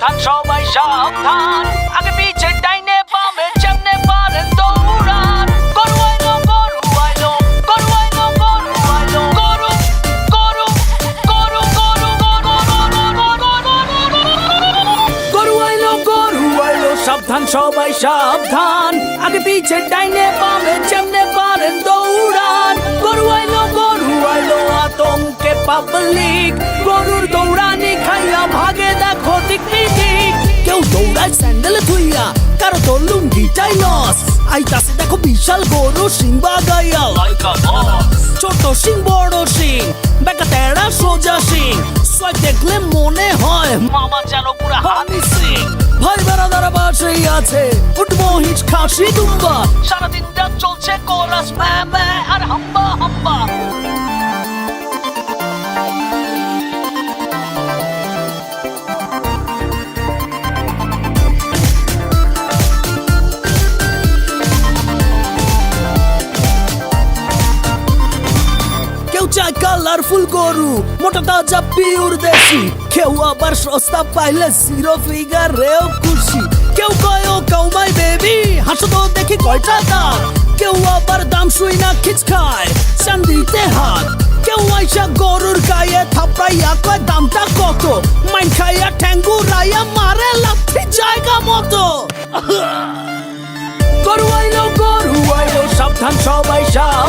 সাবধান সবাই সাবধান আগে পিছে ডাইনে বামে যেমনে পারেন দৌড়ান গরু আইলো গরু আইলো গরু আইলো গরু আইলো গরু গরু সাবধান সবাই সাবধান আগে পিছে ডাইনে বামে পারেন দৌড়ান কারও তো লুঙ্গিটাই লস আইতাছে দেখো বিশাল গরু সিংবা গাইয়া লাইকা ছোট সিং বড় সিং বেকা তেড়া সোজা সিং সোয় দেখলে মনে হয় মামা যেন পুরা হানি সিং ভাই বেড়াদার বাসেই আছে উঠবো হিচ খাসি, দুম্বা। সারাদিনটা চলছে কেউ চায় কালারফুল গরু, মোটা তাজা পিওর দেশি। কেউ আবার সস্তা পাইলে জিরো ফিগার রেও খুশি। কেউ কয়, ও কাউমাই বেবি হাসো তো দেখি কয়টা দাম কেউ আবার দাম শুই না খিচ খায়, চান্দিতে হাত। কেউ আইসা গরুর গায়ে থাপড়াইয়া কয়, দামটা কত? মাইন খাইয়া ঠ্যাঙ্গু রাইয়া মারে লাথি জায়গা মতো। গরু আইলো গরু আইলো, সাবধান সবাই ডাইন